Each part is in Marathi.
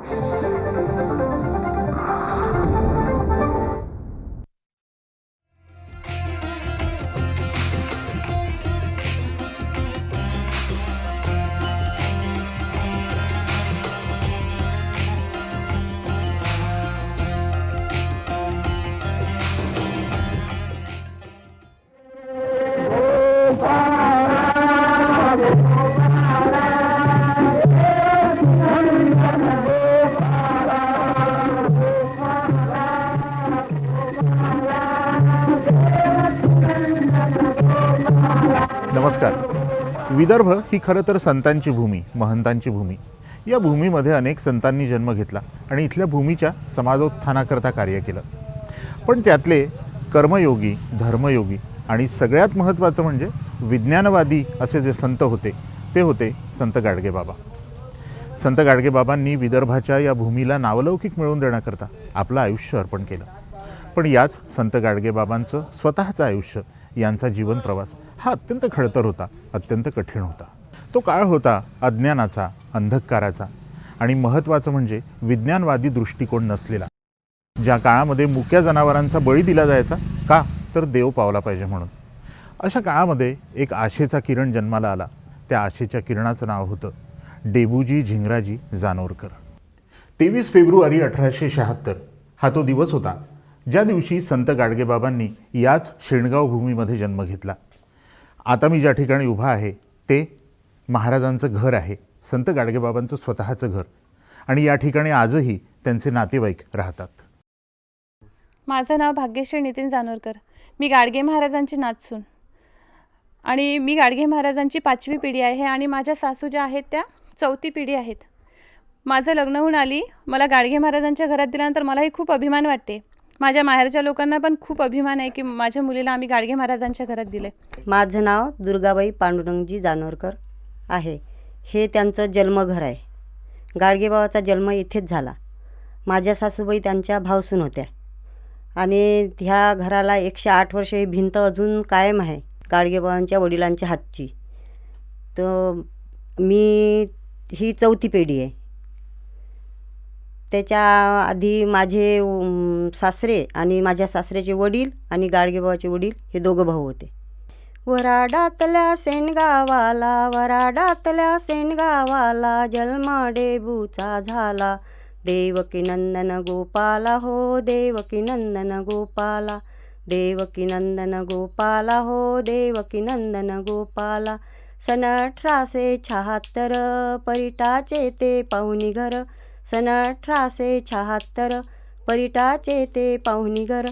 नमस्कार विदर्भ ही खरं तर संतांची भूमी महंतांची भूमी. या भूमीमध्ये अनेक संतांनी जन्म घेतला आणि इथल्या भूमीच्या समाजोत्थानाकरता कार्य केलं. पण त्यातले कर्मयोगी धर्मयोगी आणि सगळ्यात महत्त्वाचं म्हणजे विज्ञानवादी असे जे संत होते ते होते संत गाडगेबाबा संत गाडगेबाबांनी विदर्भाच्या या भूमीला नावलौकिक मिळवून देण्याकरता आपलं आयुष्य अर्पण केलं. पण याच संत गाडगेबाबांचं स्वतःचं आयुष्य यांचा जीवन प्रवास हा अत्यंत खडतर होता अत्यंत कठीण होता. तो काळ होता अज्ञानाचा अंधकाराचा आणि महत्त्वाचं म्हणजे विज्ञानवादी दृष्टिकोन नसलेला. ज्या काळामध्ये मुक्या जनावरांचा बळी दिला जायचा का तर देव पावला पाहिजे म्हणून. अशा काळामध्ये एक आशेचा किरण जन्माला आला. त्या आशेच्या किरणाचं नाव होतं डेबूजी झिंगराजी जानोरकर. तेवीस फेब्रुवारी अठराशे शहात्तर हा तो दिवस होता. ज्या दिवशी संत गाडगेबाबांनी याच शेणगाव भूमीमध्ये जन्म घेतला. आता मी ज्या ठिकाणी उभा आहे ते महाराजांचं घर आहे संत गाडगेबाबांचं स्वतःचं घर. आणि या ठिकाणी आजही त्यांचे नातेवाईक राहतात. माझं नाव भाग्यश्री नितीन जानोरकर. मी गाडगे महाराजांची नाचसून आणि मी गाडगे महाराजांची पाचवी पिढी आहे आणि माझ्या सासू ज्या आहेत त्या चौथी पिढी आहेत. माझं लग्न होऊन आली. मला गाडगे महाराजांच्या घरात दिल्यानंतर मलाही खूप अभिमान वाटते. माझ्या माहेरच्या लोकांना पण खूप अभिमान आहे की माझ्या मुलीला आम्ही गाडगे महाराजांच्या घरात दिले माझं नाव दुर्गाबाई पांडुरंगजी जानोरकर आहे. हे त्यांचं जन्मघर आहे. गाडगेबाबाचा जन्म इथेच झाला. माझ्या सासूबाई त्यांच्या भावसून होत्या. आणि ह्या घराला एकशे आठ वर्ष ही भिंत अजून कायम आहे गाडगेबाबांच्या वडिलांच्या हातची. तर मी ही चौथी पिढी आहे. त्याच्या आधी माझे सासरे आणि माझ्या सासऱ्याचे वडील आणि गाडगेबाबाचे वडील हे दोघं भाऊ होते. वराडातल्या सेनगावाला वराडातल्या सेनगावाला जन्म डेबूचा झाला. देवकी नंदन गोपाला हो देवकी नंदन गोपाला. देवकी नंदन गोपाला हो देवकी नंदन गोपाला. सन अठराशे शहात्तर परिटाचे ते पाहुणी घर. सन अठराशे शहात्तर परिटाचे ते पाहुणीघर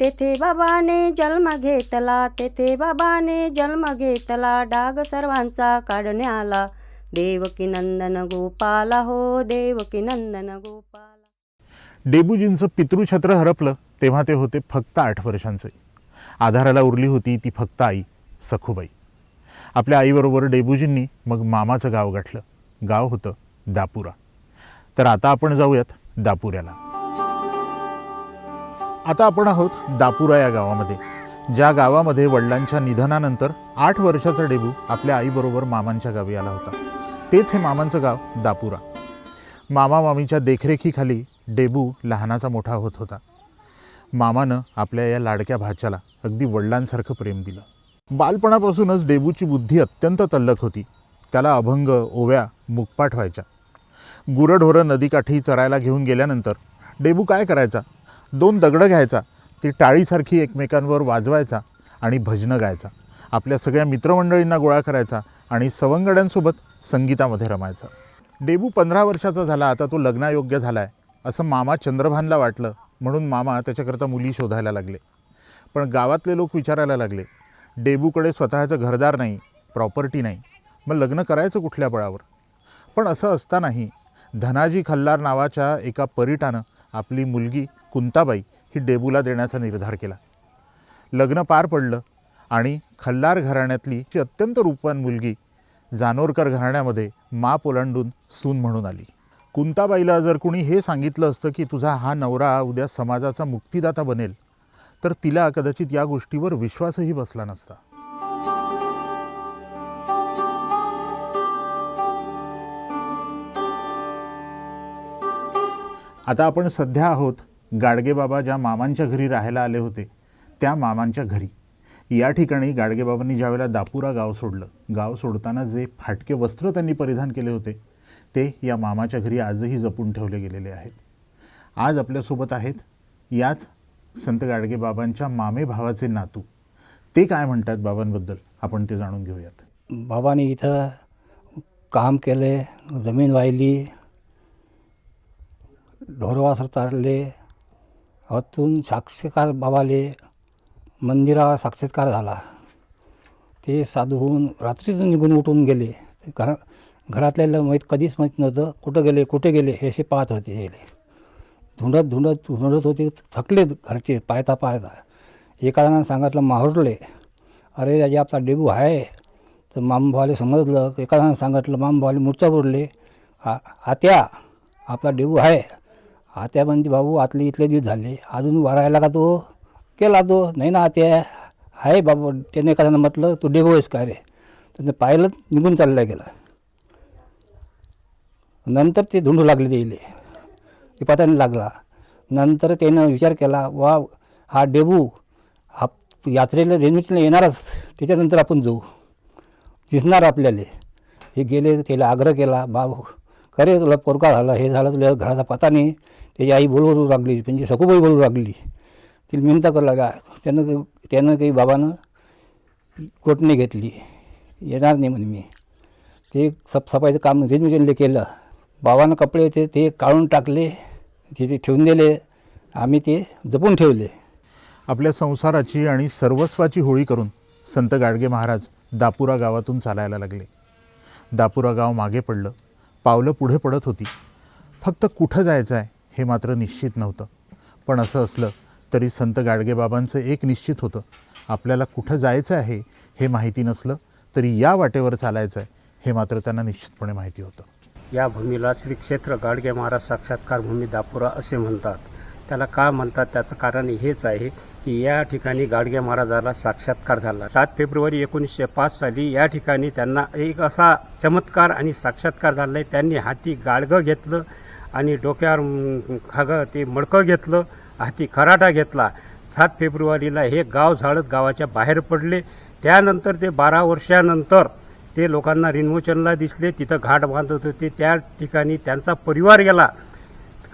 तेथे बाबाने जन्म घेतला तेथे बाबाने जन्म घेतला डाग सर्वांचा काढण्याला देवकी नंदन गोपाला हो देवकी नंदन गोपाला। डेबूजींचं पितृछत्र हरपलं तेव्हा ते होते फक्त आठ वर्षांचे. आधाराला उरली होती ती फक्त आई सखूबाई. आपल्या आईबरोबर डेबूजींनी मग मामाचं गाव गाठलं. गाव होतं दापुरा. तर आता आपण जाऊयात दापुऱ्याला. आता आपण आहोत दापुरा या गावामध्ये ज्या गावामध्ये वडिलांच्या निधनानंतर आठ वर्षाचा डेबू आपल्या आईबरोबर मामांच्या गावी आला होता. तेच हे मामांचं गाव दापुरा. मामा मामीच्या देखरेखीखाली डेबू लहानाचा मोठा होत होता. मामानं आपल्या या लाडक्या भाच्याला अगदी वडिलांसारखं प्रेम दिलं. बालपणापासूनच डेबूची बुद्धी अत्यंत तल्लक होती. त्याला अभंग ओव्या मुकपाठ व्हायच्या. गुरंढोरं नदीकाठी चरायला घेऊन गेल्यानंतर डेबू काय करायचा? दोन दगडं घ्यायचा ती टाळीसारखी एकमेकांवर वाजवायचा आणि भजनं गायचा. आपल्या सगळ्या मित्रमंडळींना गोळा करायचा आणि सवंगड्यांसोबत संगीतामध्ये रमायचा. डेबू पंधरा वर्षाचा झाला आता तो लग्नायोग्य झाला आहे असं मामा चंद्रभानला वाटलं म्हणून मामा त्याच्याकरता मुली शोधायला लागले. पण गावातले लोक विचारायला लागले डेबूकडे स्वतःचं घरदार नाही प्रॉपर्टी नाही मग लग्न करायचं कुठल्या बळावर? पण असं असतानाही धनाजी खल्लार नावाच्या एका परिटानं आपली मुलगी कुंताबाई ही डेबूला देण्याचा निर्धार केला. लग्न पार पडलं आणि खल्लार घराण्यातली जी अत्यंत रूपवान मुलगी जानोरकर घराण्यामध्ये मा ओलांडून सून म्हणून आली. कुंताबाईला जर कुणी हे सांगितलं असतं की तुझा हा नवरा उद्या समाजाचा मुक्तिदाता बनेल तर तिला कदाचित या गोष्टीवर विश्वासही बसला नसता. आता आपण सध्या आहोत गाडगेबाबा ज्या मामांच्या घरी राहायला आले होते त्या मामांच्या घरी. या ठिकाणी गाडगेबाबांनी ज्यावेळेला दापुरा गाव सोडलं गाव सोडताना जे फाटके वस्त्र त्यांनी परिधान केले होते ते या मामाच्या घरी आजही जपून ठेवले गेलेले आहेत. आज आपल्यासोबत आहेत याच संत गाडगेबाबांच्या मामे भावाचे नातू. ते काय म्हणतात बाबांबद्दल? आपण ते जाणून घेऊयात. बाबांनी इथं काम केले जमीन वाहिली ढोरवासर चालले अतून साक्षीकार बाबाले मंदिरावर साक्षात्कार झाला. ते साधू होऊन रात्रीतून निघून उठून गेले. घरा घरातल्याला माहीत कधीच माहीत नव्हतं कुठं गेले कुठे गेले हे असे पाहत होते गेले धुंडत धुंडत धुंडत होते थकले घरचे पाहता पाहता एका जणानं सांगितलं माहुरले अरे राजे आपला डेबू आहे. तर मामभावाले समजलं. एका जणानं सांगितलं मामभावाले मूर्छा बुडले. आ आत्या आपला डेबू आहे. आत्या म्हणते भाऊ आतले इथले दिवस झाले. अजून वारायला का तो? केला तो? नाही ना आत्या आहे बाबा. त्याने एखाद्यानं म्हटलं तू डेबो आहेस काय रे. त्यानं पाहिलं निघून चालला गेला. नंतर ते धुंडू लागले त्याले ते पता नाही लागला. नंतर त्यानं विचार केला वा हा डेबू हा यात्रेला रेणूचला येणारच. त्याच्यानंतर आपण जाऊ. दिसणार आपल्याला. हे गेले त्याला आग्रह केला बाबू करे तुला पोरका झाला हे झालं तुला घराचा पता नाही. त्याची आई बोलवू लागली म्हणजे सखूबाई बोलू लागली. तिला मिनता करू लागला. त्यानं त्यानं काही बाबानं कोटणी घेतली. येणार नाही म्हणे मी. ते सफसफाईचं काम रेणूचंदले केलं. बाबानं कपडे होते ते काढून टाकले. तिथे ठेवून दिले. आम्ही ते जपून ठेवले. आपल्या संसाराची आणि सर्वस्वाची होळी करून संत गाडगे महाराज दापुरा गावातून चालायला लागले. दापुरा गाव मागे पडलं. पावलं पुढे पडत होती. फक्त कुठं जायचं आहे हे मात्र निश्चित नव्हतं. पण असं असलं तरी संत गाडगेबाबांचं एक निश्चित होतं. आपल्याला कुठं जायचं आहे हे माहिती नसलं तरी या वाटेवर चालायचं आहे हे मात्र त्यांना निश्चितपणे माहिती होतं. या भूमीला श्री क्षेत्र गाडगे महाराज साक्षात्कार भूमी दापुरा असे म्हणतात. त्याला का म्हणतात? त्याचं कारण हेच आहे की या ठिकाणी गाडगे महाराजाला साक्षात्कार झाला. सात फेब्रुवारी एकोणीसशे पाच साली या ठिकाणी त्यांना एक असा चमत्कार आणि साक्षात्कार झाला आहे त्यांनी हाती गाडगं घेतलं. आणि डोक्यावर म, खागं ते मडकं घेतलं हाती खराटा घेतला. सात फेब्रुवारीला हे गाव झाडत गावाच्या बाहेर पडले. त्यानंतर ते बारा वर्षानंतर ते लोकांना रिन्मोचनला दिसले. तिथं घाट बांधत होते. त्या ठिकाणी त्यांचा परिवार गेला.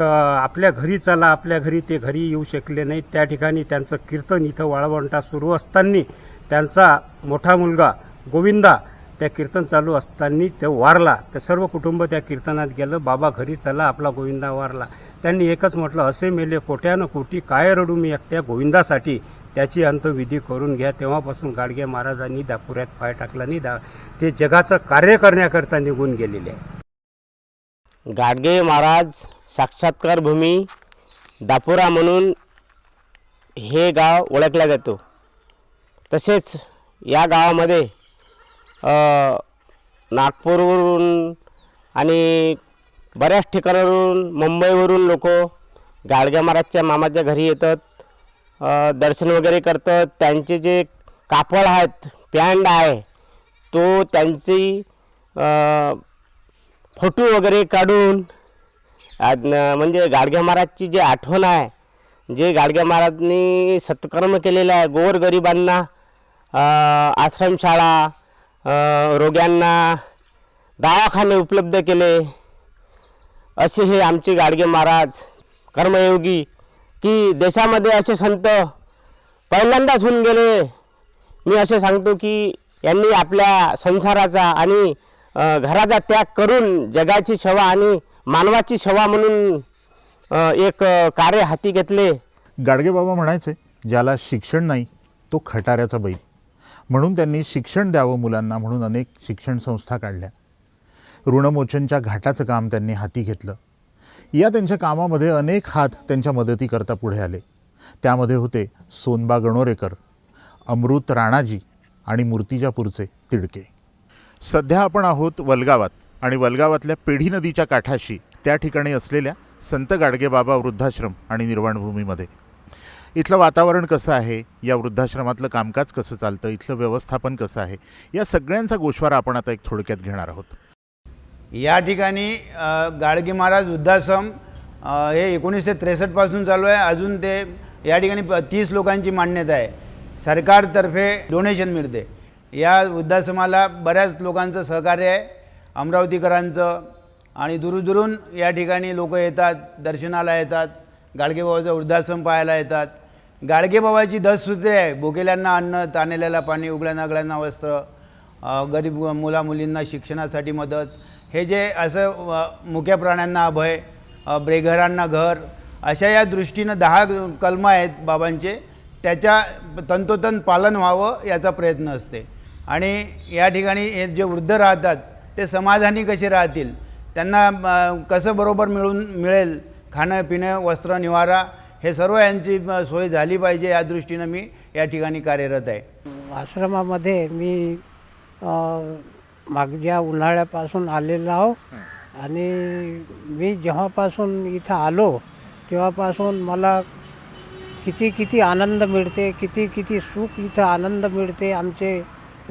आपल्या घरी चला आपल्या घरी ते घरी येऊ शकले नाही. त्या ठिकाणी त्यांचं कीर्तन इथं वाळवंटा सुरू असताना त्यांचा मोठा मुलगा गोविंदा त्या कीर्तन चालू असताना तो वारला. तर सर्व कुटुंब त्या कीर्तनात गेलं. बाबा घरी चला आपला गोविंदा वारला. त्यांनी एकच म्हटलं असे मेले कोट्यानं कोटी काय रडू मी एकट्या गोविंदासाठी? त्याची अंतविधी करून घ्या. तेव्हापासून गाडगे महाराजांनी दापुऱ्यात पाय टाकला नाही दा ते जगाचं कार्य करण्याकरता निघून गेलेले. आहे गाडगे महाराज साक्षात्कार भूमी दापुरा म्हणून हे गाव ओळखला जातो. तसेच या गावामध्ये नागपूरवरून आणि बऱ्याच ठिकाणावरून मुंबईवरून लोक गाडग्या महाराजच्या मामाच्या घरी येतात दर्शन वगैरे करतात. त्यांचे जे कापड आहेत पॅन्ट आहे तो त्यांची फोटो वगैरे काढून आज म्हणजे गाडग्या महाराजची जी आठवण आहे जे गाडग्या महाराजांनी सत्कर्म केलेलं आहे गोरगरिबांना आश्रमशाळा रोग्यांना दवाखाने उपलब्ध केले. असे हे आमचे गाडगे महाराज कर्मयोगी की देशामध्ये असे संत पहिल्यांदाच होऊन गेले. मी असे सांगतो की यांनी आपल्या संसाराचा आणि घराचा त्याग करून जगाची सेवा आणि मानवाची सेवा म्हणून एक कार्य हाती घेतले. गाडगेबाबा म्हणायचे ज्याला शिक्षण नाही तो खटाऱ्याचा बैल. म्हणून त्यांनी शिक्षण द्यावं मुलांना म्हणून अनेक शिक्षण संस्था काढल्या. ऋणमोचनच्या घाटाचं काम त्यांनी हाती घेतलं. या त्यांच्या कामामध्ये अनेक हात त्यांच्या मदतीकरता पुढे आले. त्यामध्ये होते सोनबा गणोरेकर अमृत राणाजी आणि मूर्तिजापूरचे तिडके. सध्या आपण आहोत वलगावात आणि वलगावातल्या पेढी नदीच्या काठाशी त्या ठिकाणी असलेल्या संत गाडगेबाबा वृद्धाश्रम आणि निर्वाणभूमीमध्ये. इथलं वातावरण कसं आहे? या वृद्धाश्रमातलं कामकाज कसं चालतं? इथलं व्यवस्थापन कसं आहे? या सगळ्यांचा गोषवारा आपण आता एक थोडक्यात घेणार आहोत. या ठिकाणी गाडगे महाराज वृद्धाश्रम हे एकोणीसशे त्रेसष्टपासून चालू आहे. अजून ते या ठिकाणी प तीस लोकांची मान्यता आहे. सरकारतर्फे डोनेशन मिळते. या वृद्धाश्रमाला बऱ्याच लोकांचं सहकार्य आहे. अमरावतीकरांचं आणि दुरूदुरून या ठिकाणी लोक येतात दर्शनाला येतात. गाडगेबाबाचा वृद्धाश्रम पाहायला येतात. गाडगेबाबाची दस सूत्रे आहे. भोगेल्यांना अन्न तानेल्याला पाणी उघड्या नगळ्यांना वस्त्र गरीब मुलामुलींना शिक्षणासाठी मदत. हे जे असं मुख्या मुक्या प्राण्यांना अभय ब्रेघरांना घर अशा या दृष्टीनं दहा कलमं आहेत बाबांचे. त्याच्या तंतोतंत पालन व्हावं याचा प्रयत्न असते. आणि या ठिकाणी हे जे वृद्ध राहतात ते समाधानी कसे राहतील? त्यांना कसं बरोबर मिळून मिळेल? खाणं पिणं वस्त्र निवारा हे सर्व यांची सोय झाली पाहिजे या दृष्टीनं मी या ठिकाणी कार्यरत आहे. आश्रमामध्ये मी मागच्या उन्हाळ्यापासून आलेलो आहो. आणि मी जेव्हापासून इथं आलो तेव्हापासून मला किती किती आनंद मिळते किती किती सुख इथं आनंद मिळते. आमचे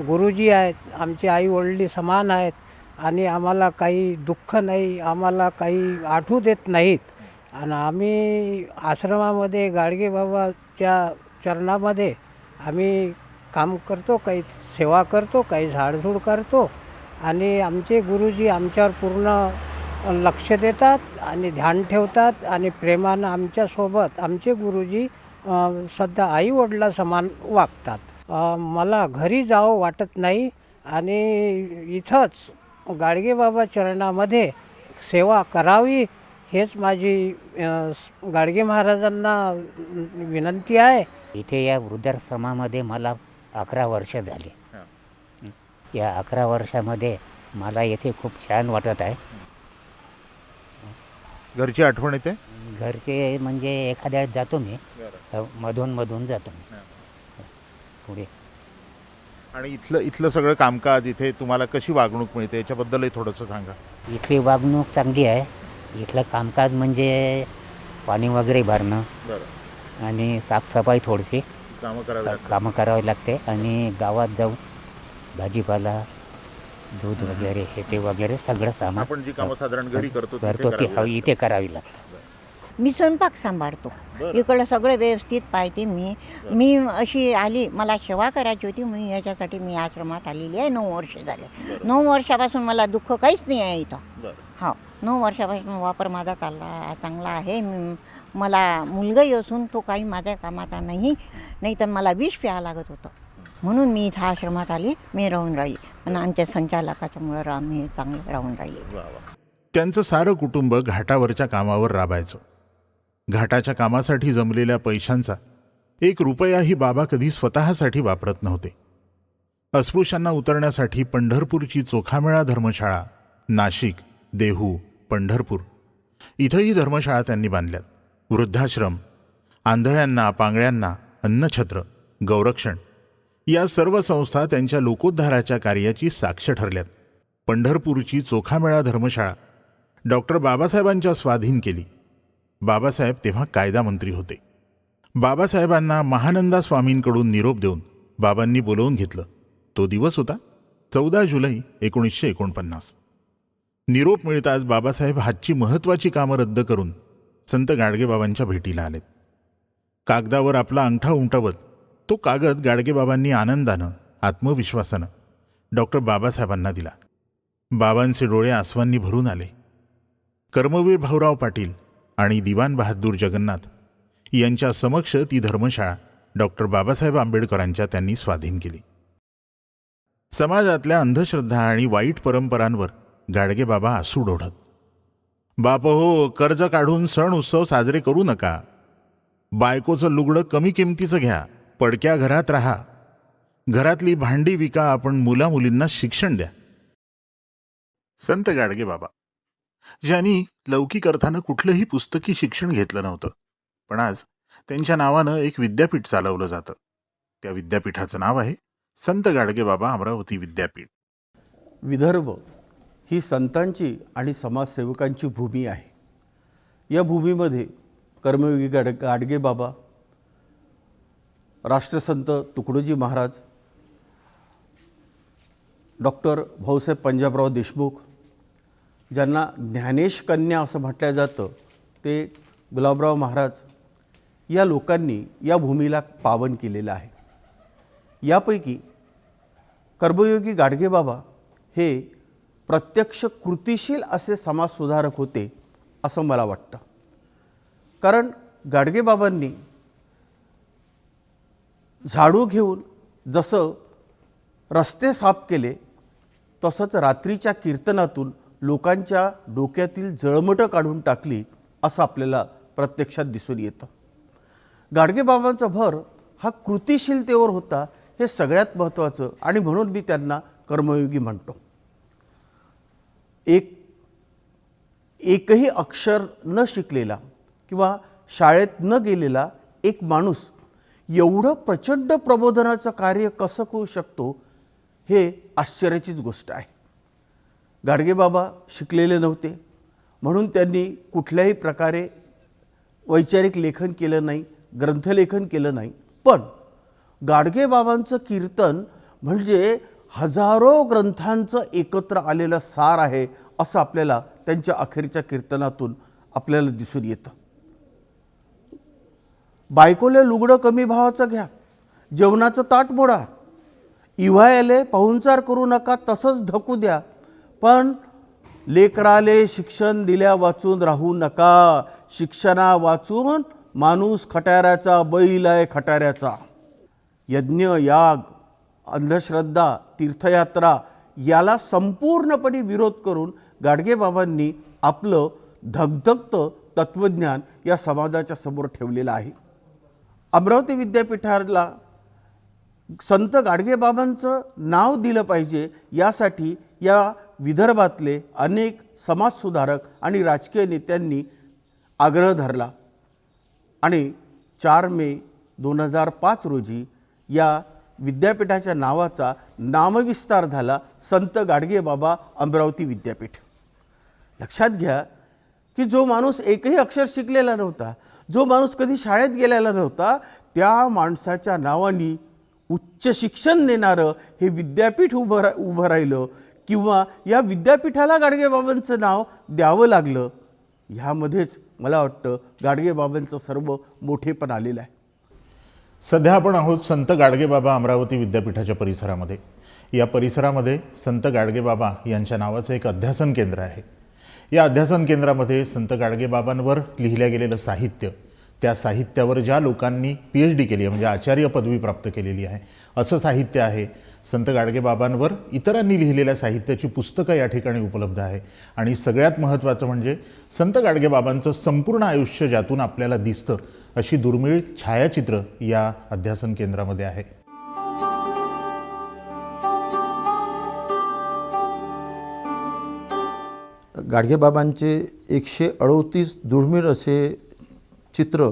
गुरुजी आहेत आमचे आई वडील समान आहेत. आणि आम्हाला काही दुःख नाही आम्हाला काही आठवू देत नाहीत. आणि आम्ही आश्रमामध्ये गाडगेबाबाच्या चरणामध्ये आम्ही काम करतो काही सेवा करतो काही झाडझूड करतो. आणि आमचे गुरुजी आमच्यावर पूर्ण लक्ष देतात आणि ध्यान ठेवतात आणि प्रेमानं आमच्यासोबत आमचे गुरुजी सध्या आई वडिला समान वागतात. मला घरी जावं वाटत नाही आणि इथंच गाडगेबाबा चरणामध्ये सेवा करावी हेच माझी अ, गाडगे महाराजांना विनंती आहे. इथे या वृद्धाश्रमामध्ये मला अकरा वर्ष झाली. या अकरा वर्षामध्ये मला येथे खूप छान वाटत आहे. घरची आठवण येते? घरचे म्हणजे एखाद्या वेळेस जातो मी. मधून मधून जातो मी. पुढे. आणि इथलं इथलं सगळं कामकाज इथे तुम्हाला कशी वागणूक मिळते? याच्याबद्दलही थोडंसं सांगा. इथली वागणूक चांगली आहे. इथलं कामकाज म्हणजे पाणी वगैरे भरणं बरं. आणि साफसफाई थोडीशी. कामं करावी कामं करावी लागते. आणि गावात जाऊन भाजीपाला दूध वगैरे हे ते वगैरे सगळं सामान आपण जी कामं साधारण घरी करतो तिथे करतो ती करावी हवी इथे करावी लागतात. मी स्वयंपाक सांभाळतो. बरं. इकडं सगळं व्यवस्थित पाहते मी. मी अशी आली मला सेवा करायची होती म्हणून याच्यासाठी मी आश्रमात आलेली आहे नऊ वर्ष झाले. नऊ वर्षापासून मला दुःख काहीच नाही आहे इथं. बरं. हो नऊ वर्षापासून वापर माझा चालला चांगला आहे. म- मला मुलगाही असून तो काही माझ्या कामाचा नाही नाही तर मला विष प्यावं लागत होतं. म्हणून मी इथं आश्रमात आली मी राहून राहिली. पण आमच्या संचालकाच्यामुळं रा मी चांगलं राहून राहिली त्यांचं सारं कुटुंब घाटावरच्या कामावर राबायचं. घाटाच्या कामासाठी जमलेल्या पैशांचा एक रुपयाही बाबा कधी स्वतःसाठी वापरत नव्हते. अस्पृश्यांना उतरण्यासाठी पंढरपूरची चोखामेळा धर्मशाळा नाशिक देहू पंढरपूर. इथंही धर्मशाळा त्यांनी बांधल्यात. वृद्धाश्रम आंधळ्यांना पांगळ्यांना अन्नछत्र गौरक्षण या सर्व संस्था त्यांच्या लोकोद्धाराच्या कार्याची साक्ष ठरल्यात. पंढरपूरची चोखामेळा धर्मशाळा डॉक्टर बाबासाहेबांच्या स्वाधीन केली. बाबासाहेब तेव्हा कायदा मंत्री होते. बाबासाहेबांना महानंदा स्वामींकडून निरोप देऊन बाबांनी बोलवून घेतलं. तो दिवस होता चौदा जुलै एकोणीसशे एकोणपन्नास. निरोप मिळताच बाबासाहेब हातची महत्त्वाची कामं रद्द करून संत गाडगेबाबांच्या भेटीला आलेत. कागदावर आपला अंगठा उमटवत तो कागद गाडगेबाबांनी आनंदानं आत्मविश्वासानं डॉक्टर बाबासाहेबांना दिला. बाबांचे डोळे आसवांनी भरून आले. कर्मवीर भाऊराव पाटील आणि दिवान बहादूर जगन्नाथ यांच्या समक्ष ती धर्मशाळा डॉक्टर बाबासाहेब आंबेडकरांच्या त्यांनी स्वाधीन केली. समाजातल्या अंधश्रद्धा आणि वाईट परंपरांवर गाडगेबाबा आसू डोढत. बाप हो कर्ज काढून सण उत्सव साजरे करू नका. बायकोचं लुगडं कमी किमतीचं घ्या पडक्या घरात राहा. घरातली भांडी विका आपण मुलामुलींना शिक्षण द्या. संत गाडगे बाबा. ज्यांनी लौकिक अर्थानं कुठलंही पुस्तकी शिक्षण घेतलं नव्हतं. पण आज त्यांच्या नावानं एक विद्यापीठ चालवलं जातं. त्या विद्यापीठाचं नाव आहे संत गाडगे बाबा अमरावती विद्यापीठ. विदर्भ ही संतांची आणि समाजसेवकांची भूमी आहे. या भूमीमध्ये कर्मयोगी गाड गाडगे बाबा राष्ट्रसंत तुकडोजी महाराज डॉक्टर भाऊसाहेब पंजाबराव देशमुख ज्यांना ज्ञानेश कन्या असं म्हटलं जातं ते गुलाबराव महाराज या लोकांनी या भूमीला पावन केलेलं आहे. यापैकी कर्मयोगी गाडगेबाबा हे प्रत्यक्ष कृतिशील असे समाजसुधारक होते असं मला वाटतं. कारण गाडगेबाबांनी झाडू घेऊन जसं रस्ते साफ केले तसंच रात्रीच्या कीर्तनातून लोकांच्या डोक्यातील जळमटं काढून टाकली असं आपल्याला प्रत्यक्षात दिसून येतं. गाडगेबाबांचा भर हा कृतिशीलतेवर होता हे सगळ्यात महत्त्वाचं आणि म्हणून मी त्यांना कर्मयोगी म्हणतो. एक एकही अक्षर न शिकलेला किंवा शाळेत न गेलेला एक माणूस एवढं प्रचंड प्रबोधनाचं कार्य कसं करू शकतो हे आश्चर्याचीच गोष्ट आहे. गाडगेबाबा शिकलेले नव्हते. म्हणून त्यांनी कुठल्याही प्रकारे वैचारिक लेखन केलं नाही ग्रंथलेखन केलं नाही. पण गाडगेबाबांचं कीर्तन म्हणजे हजारो ग्रंथांचं एकत्र आलेलं सार आहे असं आपल्याला त्यांच्या अखेरच्या कीर्तनातून आपल्याला दिसून येतं. बायकोले लुगडं कमी भावाचं घ्या जेवणाचं ताट मोडा इव्हायले पाहुणचार करू नका तसंच धकू द्या पण लेकराले शिक्षण दिल्या वाचून राहू नका. शिक्षणा वाचून माणूस खटाऱ्याचा बैल आहे खटाऱ्याचा यज्ञ याग अंधश्रद्धा तीर्थयात्रा याला संपूर्णपणे विरोध करून गाडगेबाबांनी आपलं धगधगतं तत्त्वज्ञान या समाजाच्या समोर ठेवलेलं आहे. अमरावती विद्यापीठाला संत गाडगेबाबांचं नाव दिलं पाहिजे यासाठी या विदर्भातले अनेक समाजसुधारक आणि राजकीय नेत्यांनी आग्रह धरला. आणि चार मे दोन हजार पाच रोजी या विद्यापीठाच्या नावाचा नामविस्तार झाला संत गाडगेबाबा अमरावती विद्यापीठ. लक्षात घ्या की जो माणूस एकही अक्षर शिकलेला नव्हता जो माणूस कधी शाळेत गेलेला नव्हता त्या माणसाच्या नावानी उच्च शिक्षण देणारं हे विद्यापीठ उभं रा उभं राहिलं किंवा या विद्यापीठाला गाडगेबाबांचं नाव द्यावं लागलं ह्यामध्येच मला वाटतं गाडगेबाबांचं सर्व मोठेपण आलेलं आहे. सध्या आपण आहोत संत गाडगेबाबा अमरावती विद्यापीठाच्या परिसरामध्ये. या परिसरामध्ये संत गाडगेबाबा यांच्या नावाचं एक अध्यासन केंद्र आहे. या अध्यासन केंद्रामध्ये संत गाडगेबाबांवर लिहिलं गेलेलं साहित्य त्या साहित्यावर ज्या लोकांनी पी एच डी केली आहे म्हणजे आचार्य पदवी प्राप्त केलेली आहे असं साहित्य आहे. संत गाडगेबाबांवर इतरांनी लिहिलेल्या साहित्याची पुस्तकं या ठिकाणी उपलब्ध आहे. आणि सगळ्यात महत्त्वाचं म्हणजे संत गाडगेबाबांचं संपूर्ण आयुष्य ज्यातून आपल्याला दिसतं अशी दुर्मिळ छायाचित्र या अध्यासन केंद्रामध्ये आहे. गाडगेबाबांचे एकशे अडोतीस दुर्मिळ असे चित्र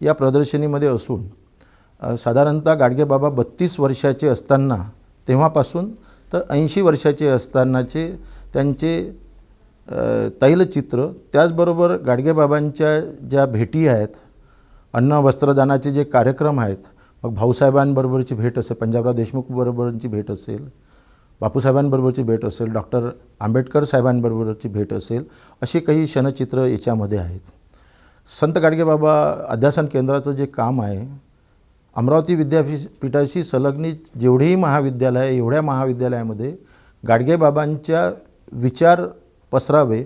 या प्रदर्शनीमध्ये असून साधारणतः गाडगेबाबा बत्तीस वर्षाचे असताना तेव्हापासून तर ऐंशी वर्षाचे असतानाचे त्यांचे तैलचित्र त्याचबरोबर गाडगेबाबांच्या ज्या भेटी आहेत अन्न वस्त्रदानाचे जे कार्यक्रम आहेत मग भाऊसाहेबांबरोबरची भेट असेल पंजाबराव देशमुखबरोबरची भेट असेल बापूसाहेबांबरोबरची भेट असेल डॉक्टर आंबेडकर साहेबांबरोबरची भेट असेल अशी काही क्षणचित्र याच्यामध्ये आहेत. संत गाडगेबाबा अध्यासन केंद्राचं जे काम आहे अमरावती विद्यापीठाशी संलग्नित जेवढेही महाविद्यालय आहे एवढ्या महाविद्यालयामध्ये गाडगेबाबांच्या विचार पसरावे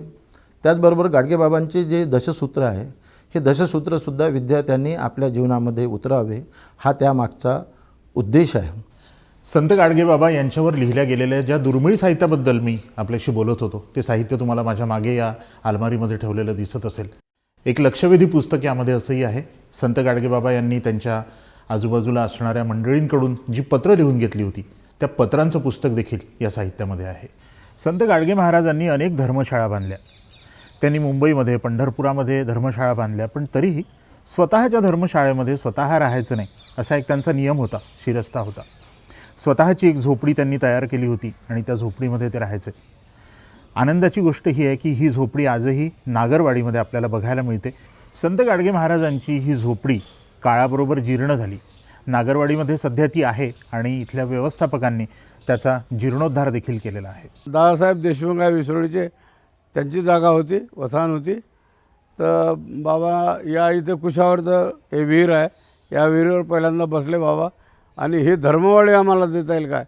त्याचबरोबर गाडगेबाबांचे जे दशसूत्र आहे हे दशसूत्रसुद्धा विद्यार्थ्यांनी आपल्या जीवनामध्ये उतरावे हा त्यामागचा उद्देश आहे. संत गाडगेबाबा यांच्यावर लिहिल्या गेलेल्या ज्या दुर्मिळ साहित्याबद्दल मी आपल्याशी बोलत होतो ते साहित्य तुम्हाला माझ्या मागे या अलमारीमध्ये ठेवलेलं दिसत असेल. एक लक्षवेधी पुस्तक यामध्ये असंही आहे. संत गाडगेबाबा यांनी त्यांच्या आजूबाजूला असणाऱ्या मंडळींकडून जी पत्रं लिहून घेतली होती त्या पत्रांचं पुस्तक देखील या साहित्यामध्ये आहे. संत गाडगे महाराजांनी अनेक धर्मशाळा बांधल्या. त्यांनी मुंबईमध्ये पंढरपुरामध्ये धर्मशाळा बांधल्या पण तरीही स्वतःच्या धर्मशाळेमध्ये स्वतः राहायचं नाही असा एक त्यांचा नियम होता शिरस्ता होता. स्वतःची एक झोपडी त्यांनी तयार केली होती आणि त्या झोपडीमध्ये ते राहायचे. आनंदाची गोष्ट ही आहे की ही झोपडी आजही नागरवाडीमध्ये आपल्याला बघायला मिळते. संत गाडगे महाराजांची ही झोपडी काळाबरोबर जीर्ण झाली. नागरवाडीमध्ये सध्या ती आहे आणि इथल्या व्यवस्थापकांनी त्याचा जीर्णोद्धार देखील केलेला आहे. दादासाहेब देशमुख आहे विसरोळीचे त्यांची जागा होती वसाहन होती. तर बाबा या इथे कुशावरचं हे विहीर आहे. या विहिरीवर पहिल्यांदा बसले बाबा. आणि हे धर्मवाडी आम्हाला देता येईल काय?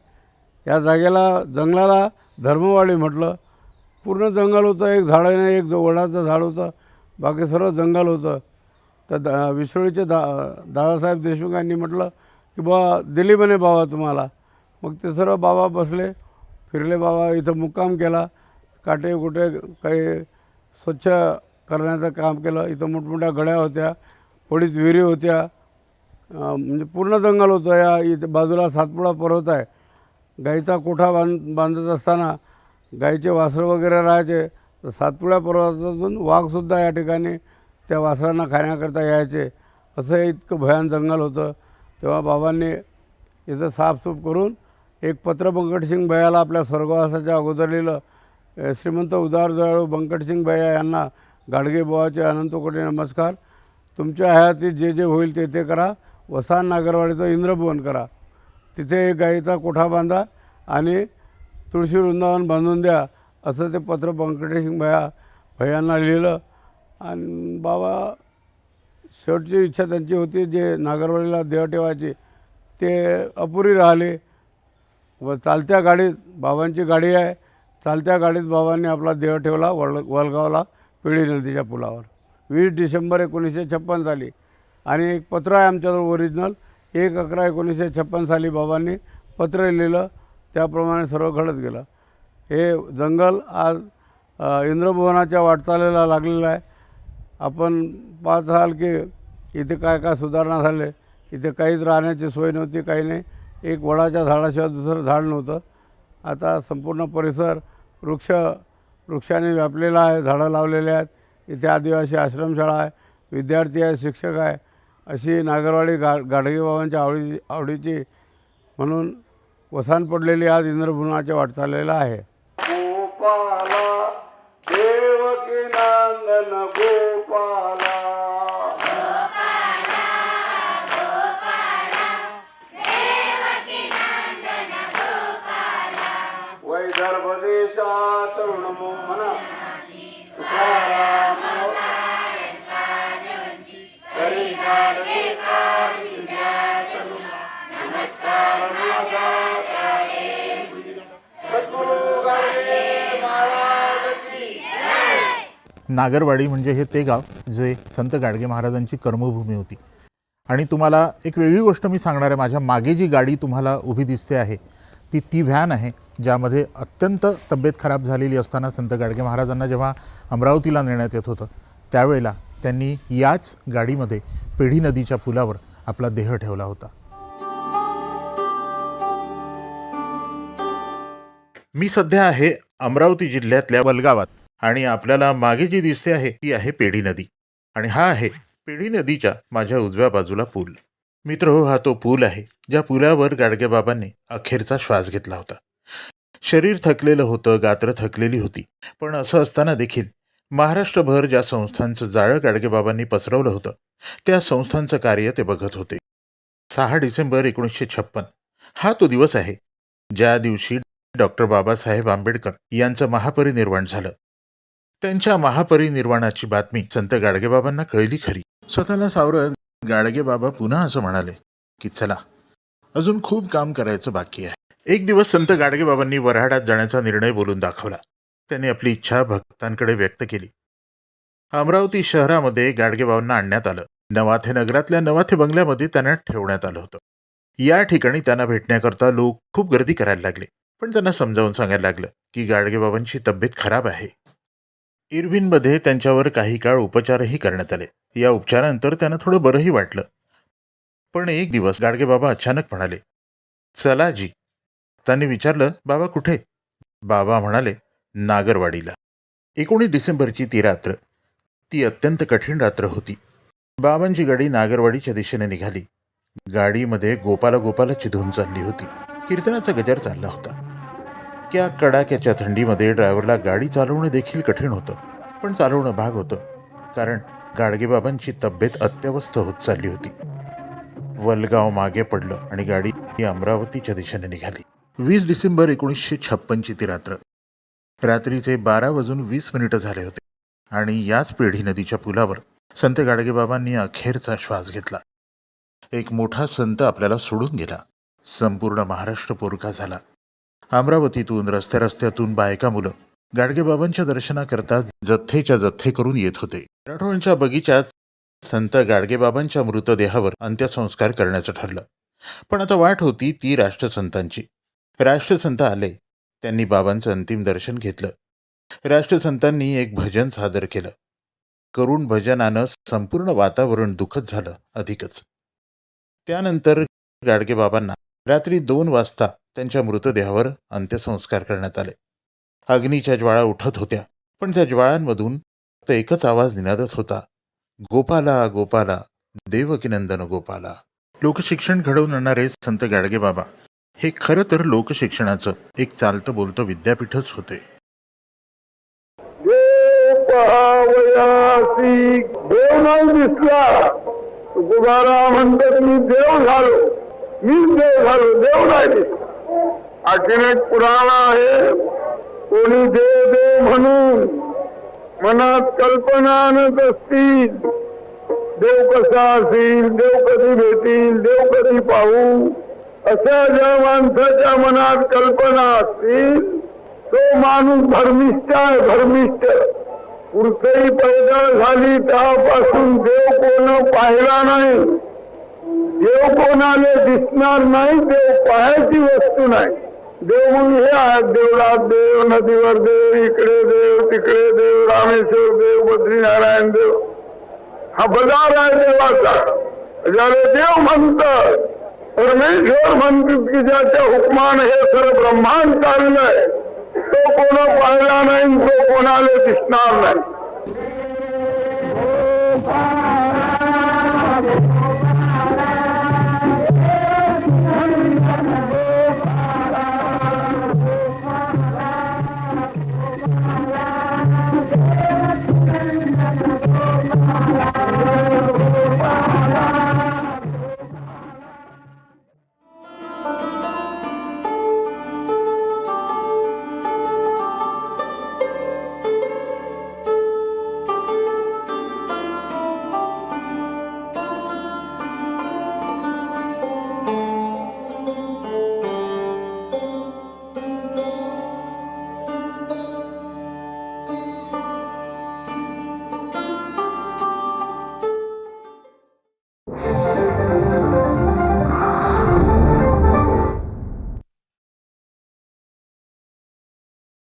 या जागेला जंगलाला धर्मवाडी म्हटलं. पूर्ण जंगल होतं एक झाडं नाही एक जो वडाचं झाड होतं. बाकी सर्व जंगल होतं. तर द विसरोळीचे दा दादासाहेब देशमुखांनी म्हटलं की बा दिली म्हणे बाबा तुम्हाला. मग ते सर्व बाबा बसले फिरले बाबा इथं मुक्काम केला. काटे कुठे काही स्वच्छ करण्याचं काम केलं. इथं मोठमोठ्या गड्या होत्या पडीत विहिरी होत्या. म्हणजे पूर्ण जंगल होतं. या इथे बाजूला सातपुडा पर्वत आहे. गाईचा कोठा बांध बांधत असताना गाईचे वासरं वगैरे राहायचे. तर सातपुड्या पर्वतातून वाघसुद्धा या ठिकाणी त्या वासरांना खाण्याकरता यायचे. असं इतकं भयान जंगल होतं. तेव्हा बाबांनी इथं साफसूफ करून एक पत्र बंकटसिंग भैयाला आपल्या स्वर्गवासाच्या अगोदर लिहिलं. श्रीमंत उदार दयाळू बंकटसिंग भैया यांना गाडगे बुवाचे अनंत कोटी नमस्कार. तुमच्या हयातीत जे जे होईल ते ते करा. वसान नागरवाडीचं इंद्रभुवन करा. तिथे एक गाईचा कोठा बांधा आणि तुळशी वृंदावन बांधून द्या असं ते पत्र बंकटेसिंग भैया भैयांना लिहिलं. आणि बाबा शेवटची इच्छा त्यांची होती जे नागरवाडीला देह ठेवायची ते अपुरी राहिले. व चालत्या गाडीत बाबांची गाडी आहे. चालत्या गाडीत बाबांनी आपला देह ठेवला वळ वलगावला पिढी नदीच्या पुलावर. वीस डिसेंबर एकोणीसशे छप्पन साली. आणि एक पत्र आहे आमच्याजवळ ओरिजिनल. एक अकरा एकोणीसशे छप्पन साली बाबांनी पत्र लिहिलं. त्याप्रमाणे सर्व घडत गेलं. हे जंगल आज इंद्रभुवनाच्या वाटचालीला लागलेलं आहे. आपण पाहत की इथे काय काय सुधारणा झाले. इथे काहीच राहण्याची सोय नव्हती काही नाही. एक वडाच्या झाडाशिवाय दुसरं झाड नव्हतं. आता संपूर्ण परिसर वृक्ष वृक्षाने व्यापलेला आहे झाडं लावलेले आहेत. इथे आदिवासी आश्रमशाळा आहे विद्यार्थी आहे शिक्षक आहे. अशी नागरवाडी गा गाडगेबाबांच्या आवडी आवडीची म्हणून वसान पडलेली आज इंद्रभुवनाच्या वाटचालीला आहे. गोपाला नागरवाडी म्हणजे हे ते गाव जे संत गाडगे महाराजांची कर्मभूमी होती. आणि तुम्हाला एक वेगळी गोष्ट मी सांगणार आहे. माझ्या मागे जी गाडी तुम्हाला उभी दिसते आहे ती ती व्हॅन आहे ज्यामध्ये अत्यंत तब्येत खराब झालेली असताना संत गाडगे महाराजांना जेव्हा अमरावतीला नेण्यात येत होतं त्यावेळेला त्यांनी याच गाडीमध्ये पेढी नदीच्या पुलावर आपला देह ठेवला होता. मी सध्या आहे अमरावती जिल्ह्यातल्या वलगावात. आणि आपल्याला मागे जी दिसते आहे ती आहे पेढी नदी. आणि हा आहे पेढी नदीच्या माझ्या उजव्या बाजूला पूल. मित्र हो, हा तो पूल आहे ज्या पुलावर गाडगेबाबांनी अखेरचा श्वास घेतला होता. शरीर थकलेलं होतं गात्र थकलेली होती. पण असं असताना देखील महाराष्ट्रभर ज्या संस्थांचं जाळं गाडगेबाबांनी पसरवलं होतं त्या संस्थांचं कार्य ते बघत होते. सहा डिसेंबर एकोणीसशे छप्पन. हा तो दिवस आहे ज्या दिवशी डॉक्टर बाबासाहेब आंबेडकर यांचं महापरिनिर्वाण झालं. त्यांच्या महापरिनिर्वाणाची बातमी संत गाडगेबाबांना कळली खरी. स्वतःला सावरत गाडगेबाबा पुन्हा असं म्हणाले की चला अजून खूप काम करायचं बाकी आहे. एक दिवस संत गाडगेबाबांनी वऱ्हाडात जाण्याचा निर्णय बोलून दाखवला. त्यांनी आपली इच्छा भक्तांकडे व्यक्त केली. अमरावती शहरामध्ये गाडगेबाबांना आणण्यात आलं. नवाथे नगरातल्या नवाथे बंगल्यामध्ये त्यांना ठेवण्यात आलं होतं. या ठिकाणी त्यांना भेटण्याकरता लोक खूप गर्दी करायला लागले. पण त्यांना समजावून सांगायला लागलं की गाडगेबाबांची तब्येत खराब आहे. इरविनमध्ये त्यांच्यावर काही काळ उपचारही करण्यात आले. या उपचारानंतर त्यांना थोडं बरंही वाटलं. पण एक दिवस गाडगेबाबा अचानक म्हणाले चला जी त्यांनी विचारलं बाबा कुठे? बाबा म्हणाले नागरवाडीला. एकोणीस डिसेंबरची ती रात्र ती अत्यंत कठीण रात्र होती. बाबांची गाडी नागरवाडीच्या दिशेने निघाली. गाडीमध्ये गोपाला गोपालाची धून चालली होती. कीर्तनाचा गजर चालला होता. त्या कडाक्याच्या थंडीमध्ये ड्रायव्हरला गाडी चालवणं देखील कठीण होतं पण चालवणं भाग होतं कारण गाडगेबाबांची तब्येत अत्यवस्थ होत चालली होती. वलगाव मागे पडलं आणि गाडी ही अमरावतीच्या दिशेने निघाली. वीस डिसेंबर एकोणीसशे छप्पनची ती रात्र. रात्रीचे बारा वाजून वीस मिनिटं झाले होते आणि याच पेढी नदीच्या पुलावर संत गाडगेबाबांनी अखेरचा श्वास घेतला. एक मोठा संत आपल्याला सोडून गेला. संपूर्ण महाराष्ट्र पोरका झाला. अमरावतीतून रस्त्या रस्त्यातून बायका मुलं गाडगेबाबांच्या दर्शनाकरता जथ्थेच्या जथ्थे करून येत होते. राठोडांच्या बगीचात संत गाडगेबाबांच्या मृतदेहावर अंत्यसंस्कार करण्याचं ठरलं. पण आता वाट होती ती राष्ट्रसंतांची. राष्ट्रसंत आले त्यांनी बाबांचं अंतिम दर्शन घेतलं. राष्ट्रसंतांनी एक भजन सादर केलं. करुण भजनानं संपूर्ण वातावरण दुःखद झालं अधिकच. त्यानंतर गाडगेबाबांना रात्री दोन वाजता त्यांच्या मृतदेहावर अंत्यसंस्कार करण्यात आले. अग्नीच्या ज्वाळा उठत होत्या पण त्या ज्वाळांमधून तर एकच आवाज निनादत होता गोपाला गोपाला देवकीनंदन गोपाला. लोकशिक्षण घडवून आणणारे संत गाडगेबाबा हे खरं तर लोकशिक्षणाचं एक चालतं बोलतं विद्यापीठच होते. देव नाही दिसला. तुकोबारा म्हणतात मी देव झालो. मी देव झालो. देव नाही दिसला. आणखीन एक पुराण आहे. कोणी देव देव म्हणून. मनात कल्पना आणत असतील. देव कसा असेल देव कधी भेटील देव कधी पाहू? अशा ज्या माणसाच्या मनात कल्पना असतील तो माणूस धर्मिष्ठ आहे धर्मिष्ठ. पुढचंही पैदा झाली त्यापासून देव कोण पाहिला नाही. देव कोणाला दिसणार नाही देव पाहायची वस्तू नाही. देव म्हणून हे आहेत देवरात देव नदीवर देव इकडे देव तिकडे देव रामेश्वर देव बद्रीनारायण देव. हा बजार आहे देवाचा. ज्याला देव म्हणत परमेश्वर म्हणतात की ज्याच्या हुकमान हे सर्व ब्रह्मांड चाललंय तो कोणा पाहिला नाही तो कोणाला दिसणार नाही. हो, हो, हो.